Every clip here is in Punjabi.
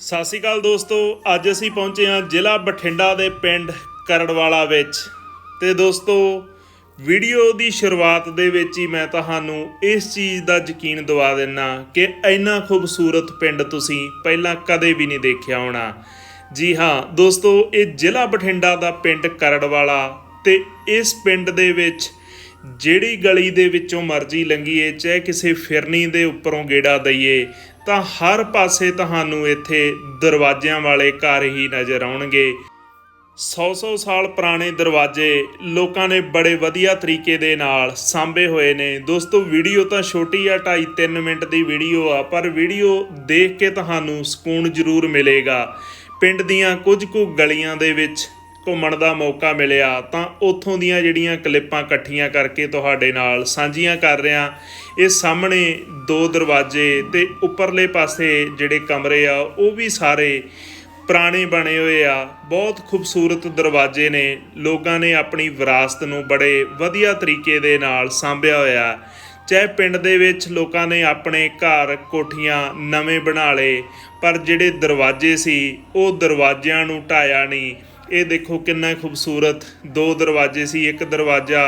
ਸਤਿ ਸ਼੍ਰੀ ਅਕਾਲ ਦੋਸਤੋ, ਅੱਜ ਅਸੀਂ ਪਹੁੰਚੇ ਹਾਂ ਜ਼ਿਲ੍ਹਾ ਬਠਿੰਡਾ ਦੇ ਪਿੰਡ ਕਰੜਵਾਲਾ ਵਿੱਚ। ਤੇ ਦੋਸਤੋ, ਵੀਡੀਓ ਦੀ ਸ਼ੁਰੂਆਤ ਦੇ ਵਿੱਚ ਹੀ ਮੈਂ ਤੁਹਾਨੂੰ ਇਸ ਚੀਜ਼ ਦਾ ਯਕੀਨ ਦਿਵਾ ਦਿੰਨਾ ਕਿ ਇੰਨਾ ਖੂਬਸੂਰਤ ਪਿੰਡ ਤੁਸੀਂ ਪਹਿਲਾਂ ਕਦੇ ਵੀ ਨਹੀਂ ਦੇਖਿਆ ਹੋਣਾ। ਜੀ ਹਾਂ, ਦੋਸਤੋ, ਇਹ ਜ਼ਿਲ੍ਹਾ ਬਠਿੰਡਾ ਦਾ ਪਿੰਡ ਕਰੜਵਾਲਾ ਤੇ ਇਸ ਪਿੰਡ ਦੇ ਵਿੱਚ ਜਿਹੜੀ ਗਲੀ ਦੇ ਵਿੱਚੋਂ ਮਰਜ਼ੀ ਲੰਘੀਏ, ਚਾਹੇ ਕਿਸੇ ਫਿਰਨੀ ਦੇ ਉੱਪਰੋਂ ਗੇੜਾ ਦਈਏ ਤਾਂ ਹਰ ਪਾਸੇ ਤੁਹਾਨੂੰ ਇੱਥੇ ਦਰਵਾਜ਼ਿਆਂ ਵਾਲੇ ਘਰ ਹੀ ਨਜ਼ਰ ਆਉਣਗੇ। 100-100 ਸਾਲ ਪੁਰਾਣੇ ਦਰਵਾਜ਼ੇ ਲੋਕਾਂ ਨੇ ਬੜੇ ਵਧੀਆ ਤਰੀਕੇ ਦੇ ਨਾਲ ਸਾਂਭੇ ਹੋਏ ਨੇ। ਦੋਸਤੋ, ਵੀਡੀਓ ਤਾਂ ਛੋਟੀ ਆ 2.5-3 ਮਿੰਟ ਦੀ ਵੀਡੀਓ ਆ, ਪਰ ਵੀਡੀਓ ਦੇਖ ਕੇ ਤੁਹਾਨੂੰ ਸਕੂਨ ਜ਼ਰੂਰ ਮਿਲੇਗਾ। ਪਿੰਡ ਦੀਆਂ ਕੁਝ ਕੁ ਗਲੀਆਂ ਦੇ ਵਿੱਚ ਘੁੰਮਣ ਦਾ ਮੌਕਾ ਮਿਲਿਆ, ਤਾਂ ਉੱਥੋਂ ਦੀਆਂ ਜਿਹੜੀਆਂ ਕਲਿੱਪਾਂ ਇਕੱਠੀਆਂ ਕਰਕੇ ਤੁਹਾਡੇ ਨਾਲ ਸਾਂਝੀਆਂ ਕਰ ਰਿਹਾ। ਇਹ ਸਾਹਮਣੇ ਦੋ ਦਰਵਾਜ਼ੇ ਤੇ ਉੱਪਰਲੇ ਪਾਸੇ ਜਿਹੜੇ ਕਮਰੇ ਆ, ਉਹ ਵੀ ਸਾਰੇ ਪੁਰਾਣੇ ਬਣੇ ਹੋਏ ਆ। ਬਹੁਤ ਖੂਬਸੂਰਤ ਦਰਵਾਜ਼ੇ ਨੇ। ਲੋਕਾਂ ਨੇ ਆਪਣੀ ਵਿਰਾਸਤ ਨੂੰ ਬੜੇ ਵਧੀਆ ਤਰੀਕੇ ਦੇ ਨਾਲ ਸਾਂਭਿਆ ਹੋਇਆ। ਚਾਹੇ ਪਿੰਡ ਦੇ ਵਿੱਚ ਲੋਕਾਂ ਨੇ ਆਪਣੇ ਘਰ ਕੋਠੀਆਂ ਨਵੇਂ ਬਣਾ ਲਏ, ਪਰ ਜਿਹੜੇ ਦਰਵਾਜ਼ੇ ਸੀ, ਉਹ ਦਰਵਾਜ਼ਿਆਂ ਨੂੰ ਢਾਇਆ ਨਹੀਂ। ਇਹ ਦੇਖੋ ਕਿੰਨਾ ਖੂਬਸੂਰਤ ਦੋ ਦਰਵਾਜ਼ੇ ਸੀ। ਇੱਕ ਦਰਵਾਜ਼ਾ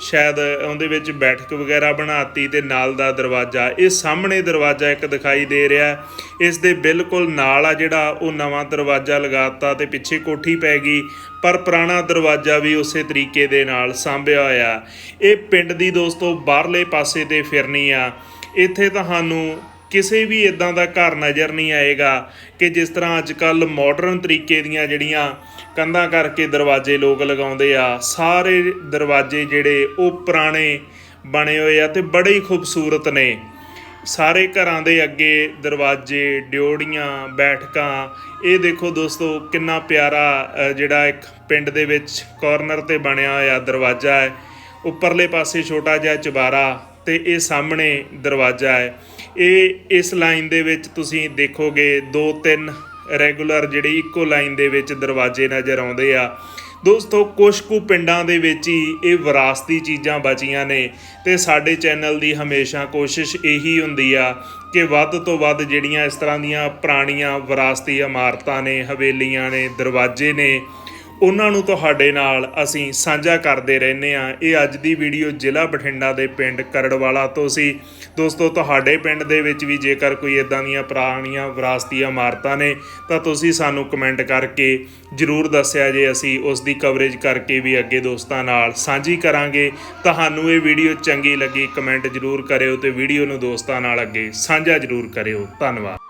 ਸ਼ਾਇਦ ਉਹਦੇ ਵਿੱਚ ਬੈਠਕ ਵਗੈਰਾ ਬਣਾਤੀ ਤੇ ਨਾਲ ਦਾ ਦਰਵਾਜ਼ਾ। ਇਹ ਸਾਹਮਣੇ ਦਰਵਾਜ਼ਾ ਇੱਕ ਦਿਖਾਈ ਦੇ ਰਿਹਾ। ਇਸ ਦੇ ਬਿਲਕੁਲ ਨਾਲ ਆ ਜਿਹੜਾ ਉਹ ਨਵਾਂ ਦਰਵਾਜ਼ਾ ਲਗਾਤਾ ਤੇ ਪਿੱਛੇ ਕੋਠੀ ਪੈ ਗਈ, ਪਰ ਪੁਰਾਣਾ ਦਰਵਾਜ਼ਾ ਵੀ ਉਸੇ ਤਰੀਕੇ ਦੇ ਨਾਲ ਸਾਂਭਿਆ ਹੋਇਆ। ਇਹ ਪਿੰਡ ਦੀ ਦੋਸਤੋ, ਬਾਹਰਲੇ ਪਾਸੇ ਤੇ ਫਿਰਨੀ ਆ। ਇੱਥੇ ਤੁਹਾਨੂੰ ਕਿਸੇ ਵੀ ਇਦਾਂ ਦਾ ਘਰ ਨਜ਼ਰ ਨਹੀਂ ਆਏਗਾ ਕਿ ਜਿਸ ਤਰ੍ਹਾਂ ਅੱਜ ਕੱਲ ਮਾਡਰਨ ਤਰੀਕੇ ਦੀਆਂ ਜਿਹੜੀਆਂ ਕੰਧਾਂ ਕਰਕੇ ਦਰਵਾਜ਼ੇ ਲੋਕ ਲਗਾਉਂਦੇ ਆ, ਸਾਰੇ ਦਰਵਾਜ਼ੇ ਜਿਹੜੇ ਉਹ ਪੁਰਾਣੇ ਬਣੇ ਹੋਏ ਆ ਤੇ ਬੜੇ ਹੀ ਖੂਬਸੂਰਤ ਨੇ। ਸਾਰੇ ਘਰਾਂ ਦੇ ਅੱਗੇ ਦਰਵਾਜ਼ੇ, ਡਿਓੜੀਆਂ, ਬੈਠਕਾਂ, ਇਹ ਦੇਖੋ ਦੋਸਤੋ ਕਿੰਨਾ ਪਿਆਰਾ ਜਿਹੜਾ ਇੱਕ ਪਿੰਡ ਦੇ ਵਿੱਚ ਕਾਰਨਰ ਤੇ ਬਣਿਆ ਹੋਇਆ ਦਰਵਾਜ਼ਾ ਹੈ। ਉੱਪਰਲੇ ਪਾਸੇ ਛੋਟਾ ਜਿਹਾ ਚੁਬਾਰਾ ਤੇ ਇਹ ਸਾਹਮਣੇ ਦਰਵਾਜ਼ਾ ਹੈ। ਇਹ ਇਸ ਲਾਈਨ ਦੇ ਵਿੱਚ ਤੁਸੀਂ ਦੇਖੋਗੇ ਦੋ ਤਿੰਨ ਰੈਗੂਲਰ ਜਿਹੜੇ ਇੱਕੋ ਲਾਈਨ ਦੇ ਵਿੱਚ ਦਰਵਾਜ਼ੇ ਨਜ਼ਰ ਆਉਂਦੇ ਆ। ਦੋਸਤੋ ਕੁਝ ਕੁ ਪਿੰਡਾਂ ਦੇ ਵਿੱਚ ਹੀ ਇਹ ਵਿਰਾਸਤੀ ਚੀਜ਼ਾਂ ਬਚੀਆਂ ਨੇ ਤੇ ਸਾਡੇ ਚੈਨਲ ਦੀ ਹਮੇਸ਼ਾ ਕੋਸ਼ਿਸ਼ ਇਹੀ ਹੁੰਦੀ ਆ ਕਿ ਵੱਧ ਤੋਂ ਵੱਧ ਜਿਹੜੀਆਂ ਇਸ ਤਰ੍ਹਾਂ ਦੀਆਂ ਪੁਰਾਣੀਆਂ ਵਿਰਾਸਤੀ ਇਮਾਰਤਾਂ ਨੇ, ਹਵੇਲੀਆਂ ਨੇ, ਦਰਵਾਜ਼ੇ ਨੇ ਉਹਨਾਂ ਨੂੰ ਤੁਹਾਡੇ ਨਾਲ ਅਸੀਂ ਸਾਂਝਾ ਕਰਦੇ ਰਹਿੰਦੇ ਆ ਇਹ ਅੱਜ ਦੀ ਵੀਡੀਓ ਜ਼ਿਲ੍ਹਾ ਬਠਿੰਡਾ ਦੇ ਪਿੰਡ ਕਰੜਵਾਲਾ ਤੋਂ ਸੀ। ਦੋਸਤੋ, ਤੁਹਾਡੇ ਪਿੰਡ ਦੇ ਵਿੱਚ ਵੀ ਜੇਕਰ ਕੋਈ ਇਦਾਂ ਦੀਆਂ ਪੁਰਾਣੀਆਂ ਵਿਰਾਸਤੀ ਇਮਾਰਤਾਂ ਨੇ, ਤਾਂ ਤੁਸੀਂ ਸਾਨੂੰ ਕਮੈਂਟ ਕਰਕੇ ਜਰੂਰ ਦੱਸਿਆ ਜੇ ਅਸੀਂ ਉਸ ਦੀ ਕਵਰੇਜ ਕਰਕੇ ਵੀ ਅੱਗੇ ਦੋਸਤਾਂ ਨਾਲ ਸਾਂਝੀ ਕਰਾਂਗੇ। ਤੁਹਾਨੂੰ ਇਹ ਵੀਡੀਓ ਚੰਗੀ ਲੱਗੀ, ਕਮੈਂਟ ਜਰੂਰ ਕਰਿਓ ਤੇ ਵੀਡੀਓ ਨੂੰ ਦੋਸਤਾਂ ਨਾਲ ਅੱਗੇ ਸਾਂਝਾ ਜਰੂਰ ਕਰਿਓ। ਧੰਨਵਾਦ।